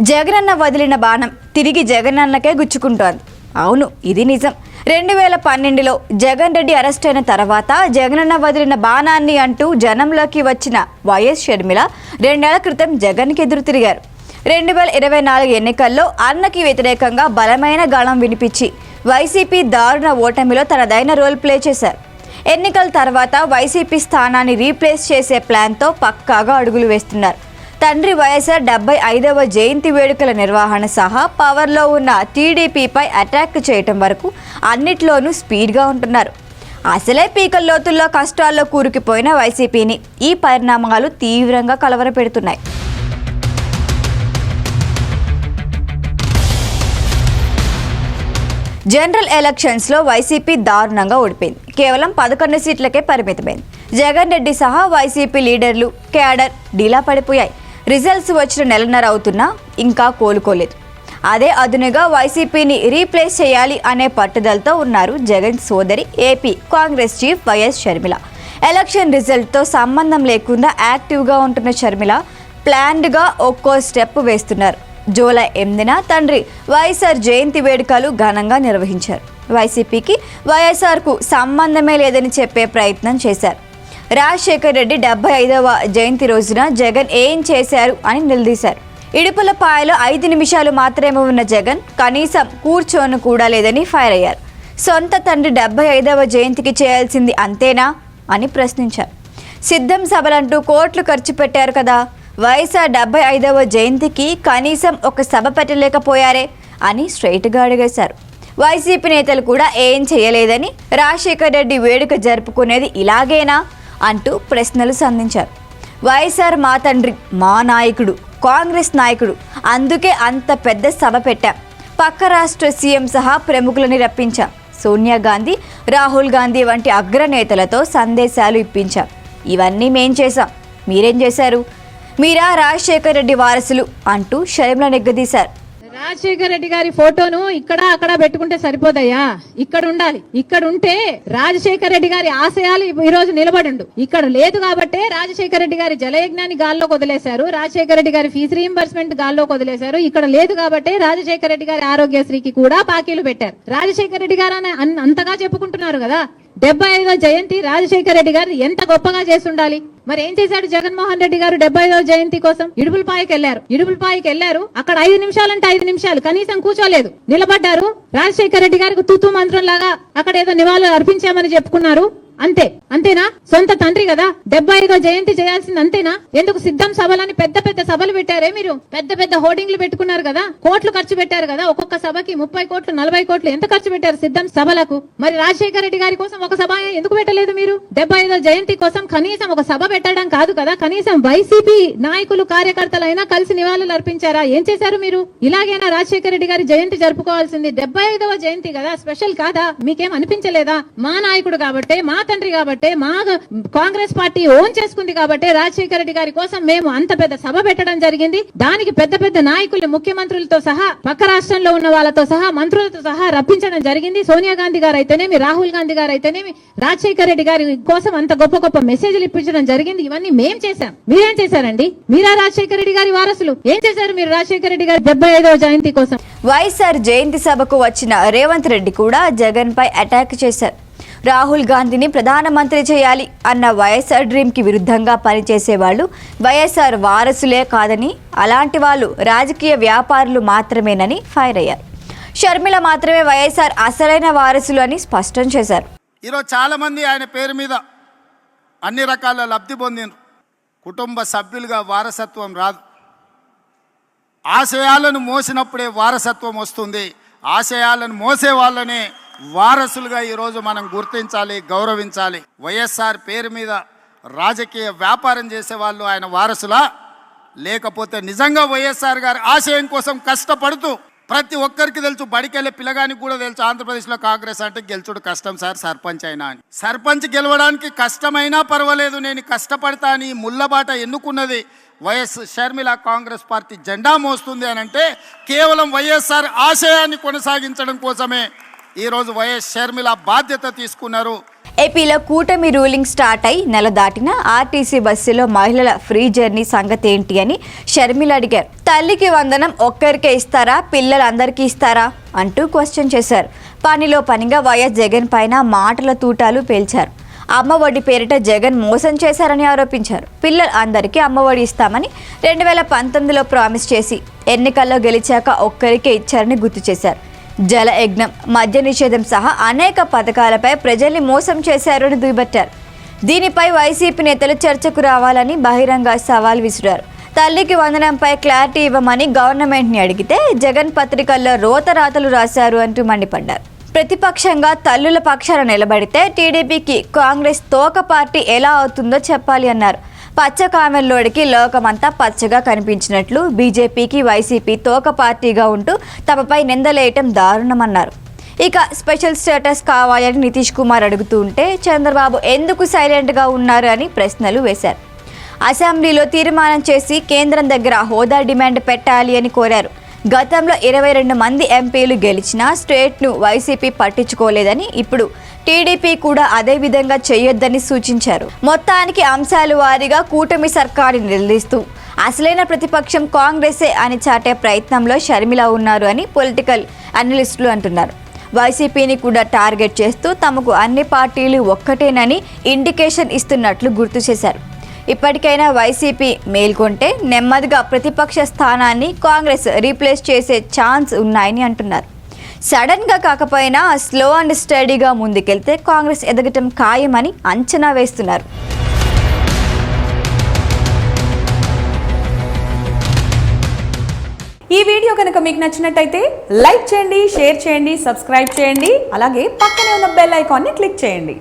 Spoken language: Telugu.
జగనన్న వదిలిన బాణం తిరిగి జగనన్నకే గుచ్చుకుంటోంది. అవును ఇది నిజం. రెండు వేల పన్నెండులో జగన్ రెడ్డి అరెస్ట్ అయిన తర్వాత జగనన్న వదిలిన బాణాన్ని అంటూ జనంలోకి వచ్చిన వైఎస్ షర్మిల రెండేళ్ళ క్రితం జగన్కి ఎదురు తిరిగారు. రెండు వేల ఇరవై నాలుగు ఎన్నికల్లో అన్నకి వ్యతిరేకంగా బలమైన గాళం వినిపించి వైసీపీ దారుణ ఓటమిలో తనదైన రోల్ ప్లే చేశారు. ఎన్నికల తర్వాత వైసీపీ స్థానాన్ని రీప్లేస్ చేసే ప్లాన్తో పక్కాగా అడుగులు వేస్తున్నారు. తండ్రి వైఎస్ఆర్ డెబ్బై ఐదవ జయంతి వేడుకల నిర్వహణ సహా పవర్లో ఉన్న టీడీపీపై అటాక్ చేయటం వరకు అన్నిట్లోనూ స్పీడ్గా ఉంటున్నారు. అసలే పీకల లోతుల్లో కష్టాల్లో కూరుకుపోయిన వైసీపీని ఈ పరిణామాలు తీవ్రంగా కలవరపెడుతున్నాయి. జనరల్ ఎలక్షన్స్లో వైసీపీ దారుణంగా ఓడిపోయింది. కేవలం పదకొండు సీట్లకే పరిమితమైంది. జగన్ రెడ్డి సహా వైసీపీ లీడర్లు క్యాడర్ డీలా పడిపోయాయి. రిజల్ట్స్ వచ్చిన నెలన్నర అవుతున్నా ఇంకా కోలుకోలేదు. అదే అదునుగా వైసీపీని రీప్లేస్ చేయాలి అనే పట్టుదలతో ఉన్నారు జగన్ సోదరి AP Congress chief YS Sharmila. Election రిజల్ట్తో సంబంధం లేకుండా యాక్టివ్గా ఉంటున్న షర్మిల ప్లాన్డ్గా ఒక్కో స్టెప్ వేస్తున్నారు. జూలై ఎనిమిదిన తండ్రి వైఎస్ఆర్ జయంతి వేడుకలు ఘనంగా నిర్వహించారు. వైసీపీకి వైఎస్ఆర్కు సంబంధమే లేదని చెప్పే ప్రయత్నం చేశారు. రాజశేఖర్ రెడ్డి డెబ్బై ఐదవ జయంతి రోజున జగన్ ఏం చేశారు అని నిలదీశారు. ఇడుపులపాయలో ఐదు నిమిషాలు మాత్రమే ఉన్న జగన్ కనీసం కూర్చోను కూడా లేదని ఫైర్ అయ్యారు. సొంత తండ్రి డెబ్బై ఐదవ జయంతికి చేయాల్సింది అంతేనా అని ప్రశ్నించారు. సిద్ధం సభలంటూ కోట్లు ఖర్చు పెట్టారు కదా వైఎస్ఆర్ డెబ్బై ఐదవ జయంతికి కనీసం ఒక సభ పెట్టలేకపోయారే అని స్ట్రైట్గా అడిగేశారు. వైసీపీ నేతలు కూడా ఏం చేయలేదని రాజశేఖర్ రెడ్డి వేడుక జరుపుకునేది ఇలాగేనా? అంటూ ప్రశ్నలు సంధించారు. వైఎస్ఆర్ మా తండ్రి మా నాయకుడు కాంగ్రెస్ నాయకుడు అందుకే అంత పెద్ద సభ పెట్టాం. పక్క రాష్ట్ర సీఎం సహా ప్రముఖులని రప్పించాం. సోనియా గాంధీ రాహుల్ గాంధీ వంటి అగ్రనేతలతో సందేశాలు ఇప్పించాం. ఇవన్నీ మేం చేశాం. మీరేం చేశారు? మీరా రాజశేఖర్ రెడ్డి వారసులు అంటూ షర్మిల నిగ్గదీశారు. రాజశేఖర రెడ్డి గారి ఫోటోను ఇక్కడ అక్కడ పెట్టుకుంటే సరిపోదయ్యా. ఇక్కడ ఉండాలి. ఇక్కడ ఉంటే రాజశేఖర రెడ్డి గారి ఆశయాలు ఈ రోజు నిలబడిండు. ఇక్కడ లేదు కాబట్టే రాజశేఖర రెడ్డి గారి జలయజ్ఞాన్ని గాల్లో వదిలేశారు. రాజశేఖర రెడ్డి గారి ఫీజు రీఎంబర్స్మెంట్ గాల్లో వదిలేశారు. ఇక్కడ లేదు కాబట్టే రాజశేఖర రెడ్డి గారి ఆరోగ్యశ్రీకి కూడా బాకీలు పెట్టారు. రాజశేఖర రెడ్డి గారు అని అన్- అంతగా చెప్పుకుంటున్నారు కదా. డెబ్బై ఐదో జయంతి రాజశేఖర రెడ్డి గారు ఎంత గొప్పగా చేస్తుండాలి మరి ఏం చేశాడు జగన్మోహన్ రెడ్డి గారు డెబ్బై జయంతి కోసం? ఇడుపులపాయకి వెళ్ళారు ఇడుపులపాయకి వెళ్ళారు అక్కడ ఐదు నిమిషాలంటే ఐదు నిమిషాలు. కనీసం కూర్చోలేదు. నిలబడ్డారు. రాజశేఖర రెడ్డి గారికి తూతూ మంత్రం లాగా అక్కడ ఏదో నివాళులు అర్పించామని చెప్పుకున్నారు. అంతే. అంతేనా? సొంత తండ్రి కదా? డెబ్బై ఐదో జయంతి చేయాల్సింది అంతేనా? ఎందుకు సిద్ధం సభలని పెద్ద పెద్ద సభలు పెట్టారే మీరు? పెద్ద పెద్ద హోర్డింగ్లు పెట్టుకున్నారు కదా? కోట్లు ఖర్చు పెట్టారు కదా? ఒక్కొక్క సభకి ముప్పై కోట్లు నలభై కోట్లు ఎంత ఖర్చు పెట్టారు సిద్ధం సభలకు? మరి రాజశేఖర రెడ్డి గారి కోసం ఒక సభ ఎందుకు పెట్టలేదు మీరు? డెబ్బై ఐదో జయంతి కోసం కనీసం ఒక సభ పెట్టడం కాదు కదా? కనీసం వైసీపీ నాయకులు కార్యకర్తలైనా కలిసి నివాళులు అర్పించారా? ఏం చేశారు మీరు? ఇలాగైనా రాజశేఖర రెడ్డి గారి జయంతి జరుపుకోవాల్సింది? డెబ్బై ఐదవ జయంతి కదా? స్పెషల్ కాదా? మీకేం అనిపించలేదా? మా నాయకుడు కాబట్టే మా తండ్రి కాబట్టి మా కాంగ్రెస్ పార్టీ ఓన్ చేసుకుంది కాబట్టి రాజశేఖర రెడ్డి గారి కోసం మేము అంత పెద్ద సభ పెట్టడం జరిగింది. దానికి పెద్ద పెద్ద నాయకులు ముఖ్యమంత్రులతో సహా పక్క రాష్ట్రంలో ఉన్న వాళ్ళతో సహా మంత్రులతో సహా రప్పించడం జరిగింది. సోనియా గాంధీ గారు అయితేనేమి రాహుల్ గాంధీ గారు అయితేనేమి రాజశేఖర రెడ్డి గారి కోసం అంత గొప్ప గొప్ప మెసేజ్లు ఇప్పించడం జరిగింది. ఇవన్నీ మేం చేశాం. మీరేం చేశారండి? మీరా రాజశేఖర రెడ్డి గారి వారసులు? ఏం చేశారు మీరు రాజశేఖర రెడ్డి గారి డెబ్బై ఐదవ జయంతి కోసం? వైఎస్ఆర్ జయంతి సభకు వచ్చిన రేవంత్ రెడ్డి కూడా జగన్ పై అటాక్ చేశారు. రాహుల్ గాంధీని ప్రధానమంత్రి చేయాలి అన్న వైఎస్ఆర్ డ్రీమ్కి విరుద్ధంగా పనిచేసే వాళ్ళు వైఎస్ఆర్ వారసులే కాదని అలాంటి వాళ్ళు రాజకీయ వ్యాపారులు మాత్రమేనని ఫైర్ అయ్యారు. షర్మిల మాత్రమే వైఎస్ఆర్ అసలైన వారసులు అని స్పష్టం చేశారు. ఈరోజు చాలామంది ఆయన పేరు మీద అన్ని రకాల లబ్ధి పొందినరు కుటుంబ సభ్యులుగా వారసత్వం రాదు. ఆశయాలను మోసినప్పుడే వారసత్వం వస్తుంది. ఆశయాలను మోసే వాళ్ళనే వారసులుగా ఈరోజు మనం గుర్తించాలి గౌరవించాలి. వైఎస్ఆర్ పేరు మీద రాజకీయ వ్యాపారం చేసే వాళ్ళు ఆయన వారసులా? లేకపోతే నిజంగా వైఎస్ఆర్ గారి ఆశయం కోసం కష్టపడుతూ ప్రతి ఒక్కరికి తెలుసు బడికెళ్ళే పిల్లగానికి కూడా తెలుసు ఆంధ్రప్రదేశ్లో కాంగ్రెస్ అంటే గెలుచుడు కష్టం సార్ సర్పంచ్ అయినా అని. సర్పంచ్ గెలవడానికి కష్టమైనా పర్వాలేదు నేను కష్టపడతా అని ముళ్ళబాట ఎన్నుకున్నది వైఎస్ షర్మిల కాంగ్రెస్ పార్టీ జెండా మోస్తుంది అని అంటే కేవలం వైఎస్ఆర్ ఆశయాన్ని కొనసాగించడం కోసమే. ఈరోజు వైఎస్ షర్మిల బాధ్యత తీసుకున్నారు. ఏపీలో కూటమి రూలింగ్ స్టార్ట్ అయి నెల దాటిన ఆర్టీసీ బస్సులో మహిళల ఫ్రీ జర్నీ సంగతి ఏంటి అని షర్మిల అడిగారు. తల్లికి వందనం ఒక్కరికే ఇస్తారా? పిల్లలందరికీ ఇస్తారా? అంటూ క్వశ్చన్ చేశారు. పనిలో పనిగా వైఎస్ జగన్ పైన మాటల తూటాలు పేల్చారు. అమ్మఒడి పేరిట జగన్ మోసం చేశారని ఆరోపించారు. పిల్లలు అందరికీ అమ్మఒడి ఇస్తామని రెండు వేల పంతొమ్మిదిలో ప్రామిస్ చేసి ఎన్నికల్లో గెలిచాక ఒక్కరికే ఇచ్చారని గుర్తు చేశారు. జల యజ్ఞం మద్య నిషేధం సహా అనేక పథకాలపై ప్రజల్ని మోసం చేశారని అని దీనిపై వైసీపీ నేతలు చర్చకు రావాలని బహిరంగ సవాల్ విసిరారు. తల్లికి వందనంపై క్లారిటీ ఇవ్వమని గవర్నమెంట్ని అడిగితే జగన్ పత్రికల్లో రోతరాతలు రాశారు అంటూ మండిపడ్డారు. ప్రతిపక్షంగా తల్లుల పక్షాన నిలబడితే టీడీపీకి కాంగ్రెస్ తోక పార్టీ ఎలా అవుతుందో చెప్పాలి అన్నారు. పచ్చ కామెల్లోడికి లోకమంతా పచ్చగా కనిపించినట్లు బీజేపీకి వైసీపీ తోక పార్టీగా ఉంటూ తమపై నిందలేయటం దారుణమన్నారు. ఇక స్పెషల్ స్టేటస్ కావాలని నితీష్ కుమార్ అడుగుతూ ఉంటే చంద్రబాబు ఎందుకు సైలెంట్గా ఉన్నారు అని ప్రశ్నలు వేశారు. అసెంబ్లీలో తీర్మానం చేసి కేంద్రం దగ్గర హోదా డిమాండ్ పెట్టాలి అని కోరారు. గతంలో ఇరవై రెండు మంది ఎంపీలు గెలిచినా స్టేట్ను వైసీపీ పట్టించుకోలేదని ఇప్పుడు టీడీపీ కూడా అదే విధంగా చేయొద్దని సూచించారు. మొత్తానికి అంశాలు వారీగా కూటమి సర్కారు నిలదీస్తూ అసలైన ప్రతిపక్షం కాంగ్రెసే అని చాటే ప్రయత్నంలో షర్మిల ఉన్నారు అని పొలిటికల్ అనలిస్టులు అంటున్నారు. వైసీపీని కూడా టార్గెట్ చేస్తూ తమకు అన్ని పార్టీలు ఒక్కటేనని ఇండికేషన్ ఇస్తున్నట్లు గుర్తు చేశారు. ఇప్పటికైనా వైసీపీ మేల్కొంటే నెమ్మదిగా ప్రతిపక్ష స్థానాన్ని కాంగ్రెస్ రీప్లేస్ చేసే ఛాన్స్ ఉన్నాయని అంటున్నారు. సడన్గా కాకపోయినా స్లో అండ్ స్టడీగా ముందుకెళ్తే కాంగ్రెస్ ఎదగటం ఖాయమని అంచనా వేస్తున్నారు. ఈ వీడియో కనుక మీకు నచ్చినట్టయితే లైక్ చేయండి షేర్ చేయండి సబ్స్క్రైబ్ చేయండి అలాగే పక్కనే ఉన్న బెల్ ఐకాన్ని క్లిక్ చేయండి.